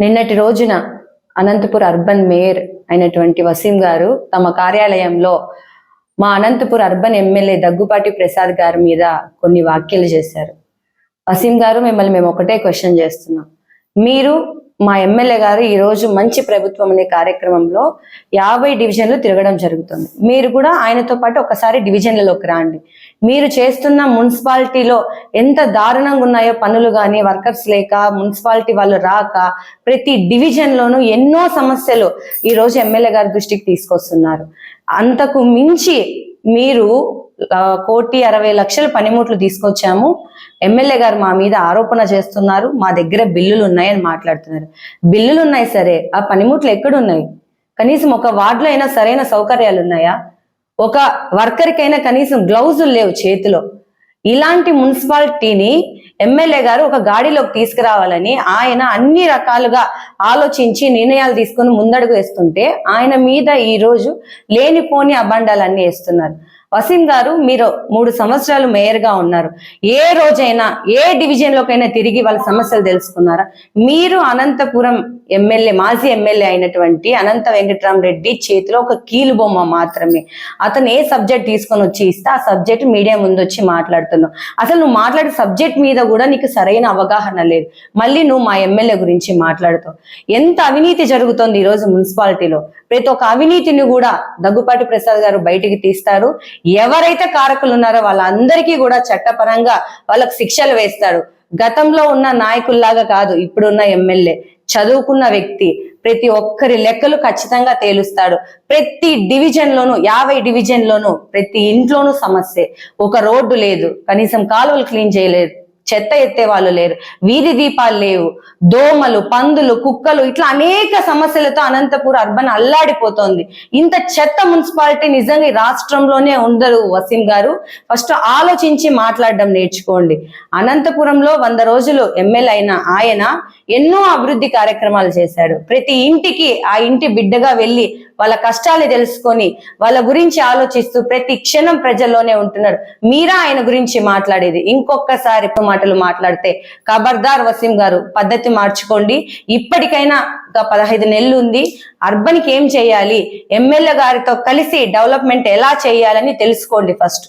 నిన్నటి రోజున Anantapur urban mayor అయినటువంటి వసీం గారు తమ కార్యాలయంలో మా అనంతపూర్ అర్బన్ ఎమ్మెల్యే దగ్గుపాటి ప్రసాద్ గారి మీద కొన్ని వ్యాఖ్యలు చేశారు. వసీం గారు మిమ్మల్ని మేము ఒకటే క్వశ్చన్ చేస్తున్నాం. మీరు మా ఎమ్మెల్యే గారు ఈరోజు మంచి ప్రభుత్వం అనే కార్యక్రమంలో యాభై డివిజన్లు తిరగడం జరుగుతుంది. మీరు కూడా ఆయనతో పాటు ఒకసారి డివిజన్లలోకి రాండి. మీరు చేస్తున్న మున్సిపాలిటీలో ఎంత దారుణంగా ఉన్నాయో పనులు కానీ వర్కర్స్ లేక మున్సిపాలిటీ వాళ్ళు రాక ప్రతి డివిజన్లోనూ ఎన్నో సమస్యలు ఈరోజు ఎమ్మెల్యే గారి దృష్టికి తీసుకొస్తున్నారు. అంతకు మించి మీరు కోటి అరవై లక్షల పనిముట్లు తీసుకొచ్చాము. ఎమ్మెల్యే గారు మా మీద ఆరోపణ చేస్తున్నారు. మా దగ్గర బిల్లులు ఉన్నాయని మాట్లాడుతున్నారు. బిల్లులు ఉన్నాయి సరే. ఆ పనిముట్లు ఎక్కడున్నాయి? కనీసం ఒక వార్డులో అయినా సరైన సౌకర్యాలు ఉన్నాయా? ఒక వర్కర్కైనా కనీసం గ్లౌజులు లేవు చేతిలో. ఇలాంటి మున్సిపాలిటీని ఎమ్మెల్యే గారు ఒక గాడిలోకి తీసుకురావాలని ఆయన అన్ని రకాలుగా ఆలోచించి నిర్ణయాలు తీసుకొని ముందడుగు వేస్తుంటే ఆయన మీద ఈ రోజు లేనిపోని అబండాలన్నీ వేస్తున్నారు. వసీం గారు మీరు మూడు సంవత్సరాలు మేయర్గా ఉన్నారు. ఏ రోజైనా ఏ డివిజన్ లోకైనా తిరిగి వాళ్ళ సమస్యలు తెలుసుకున్నారా? మీరు అనంతపురం ఎమ్మెల్యే మాజీ ఎమ్మెల్యే అయినటువంటి అనంత వెంకటరామరెడ్డి చేతిలో ఒక కీలు బొమ్మ మాత్రమే. అతను ఏ సబ్జెక్ట్ తీసుకొని వచ్చి ఇస్తే ఆ సబ్జెక్ట్ మీడియా ముందు వచ్చి మాట్లాడుతున్నావు. అసలు నువ్వు మాట్లాడే సబ్జెక్ట్ మీద కూడా నీకు సరైన అవగాహన లేదు. మళ్ళీ నువ్వు మా ఎమ్మెల్యే గురించి మాట్లాడుతావు. ఎంత అవినీతి జరుగుతోంది ఈ రోజు మున్సిపాలిటీలో? ప్రతి ఒక్క అవినీతిని కూడా దగ్గుపాటి ప్రసాద్ గారు బయటికి తీస్తారు. ఎవరైతే కారకులు ఉన్నారో వాళ్ళందరికీ కూడా చట్టపరంగా వాళ్ళకు శిక్షలు వేస్తాడు గతంలో ఉన్న నాయకుల్లాగా కాదు ఇప్పుడున్న ఎమ్మెల్యే. చదువుకున్న వ్యక్తి ప్రతి ఒక్కరి లెక్కలు ఖచ్చితంగా తేలుస్తాడు. ప్రతి డివిజన్ లోను యాభై డివిజన్ లోను ప్రతి ఇంట్లోనూ సమస్య. ఒక రోడ్డు లేదు కనీసం కాలువలు క్లీన్ చేయలేదు. చెత్త ఎత్తే వాళ్ళు లేరు. వీధి దీపాలు లేవు. దోమలు పందులు కుక్కలు ఇట్లా అనేక సమస్యలతో అనంతపూర్ అర్బన్ అల్లాడిపోతోంది. ఇంత చెత్త మున్సిపాలిటీ నిజంగా రాష్ట్రంలోనే ఉండరు వసీం గారు. ఫస్ట్ ఆలోచించి మాట్లాడడం నేర్చుకోండి. అనంతపురంలో వంద రోజులు ఎమ్మెల్యే అయిన ఆయన ఎన్నో అభివృద్ధి కార్యక్రమాలు చేశాడు. ప్రతి ఇంటికి ఆ ఇంటి బిడ్డగా వెళ్ళి వాళ్ళ కష్టాలు తెలుసుకొని వాళ్ళ గురించి ఆలోచిస్తూ ప్రతి క్షణం ప్రజల్లోనే ఉంటున్నాడు. మీరా ఆయన గురించి మాట్లాడేది. ఇంకొకసారి మాటలు మాట్లాడితే. ఖబర్దార్ వసీం గారు పద్ధతి మార్చుకోండి. ఇప్పటికైనా ఇంకా పదహైదు నెలలు ఉంది అర్బన్కి ఏం చేయాలి? ఎమ్మెల్యే గారితో కలిసి డెవలప్మెంట్ ఎలా చేయాలని తెలుసుకోండి ఫస్ట్.